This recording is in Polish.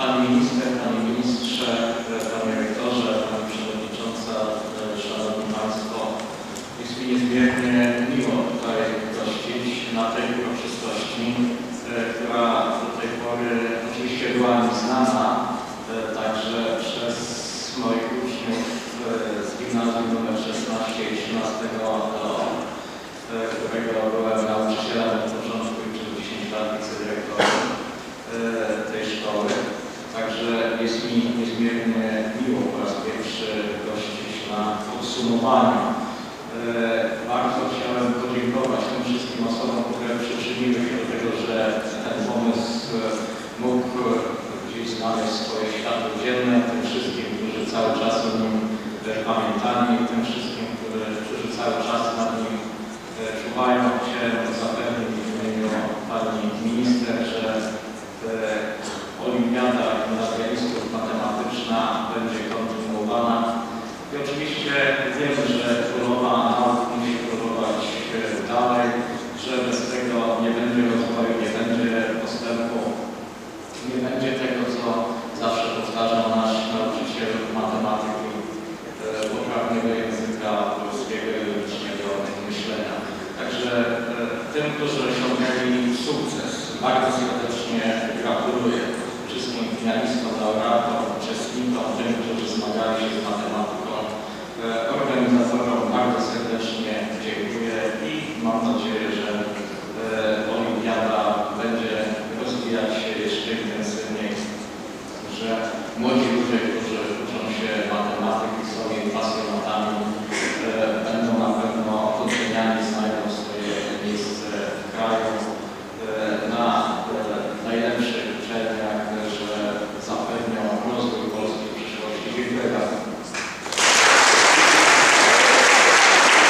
Pan Minister, Panie Ministrze, Panie Rektorze, Pani Przewodnicząca, Szanowni Państwo. Jest mi niezmiernie miło tutaj gościć na tej uroczystości, e, która do tej pory oczywiście była mi znana miło po raz pierwszy gościć na podsumowaniu. E, Bardzo chciałem podziękować tym wszystkim osobom, które przyczyniły się do tego, że ten pomysł mógł gdzieś znaleźć swoje światło dzienne, tym wszystkim, którzy cały czas o nim e, pamiętali, tym wszystkim, którzy, cały czas nad nim e, czuwają. Chciałem zapewnić w imieniu Pani Minister, że e, Olimpiada Gimnazjalistów Matematyczna będzie kontynuowana. I oczywiście wiemy, że królowa nauk musi próbować e, dalej, że bez tego nie będzie rozwoju, nie będzie postępu, nie będzie tego, co zawsze powtarzał nasz nauczyciel matematyki, e, poprawnego języka polskiego i logicznego myślenia. Także e, tym, którzy osiągnęli sukces, bardzo serdecznie gratuluję wszystkim finalistom, laureatom, uczestnikom, tym, którzy zmagali się z matematyką. ludzi którzy uczą się matematyki, są jej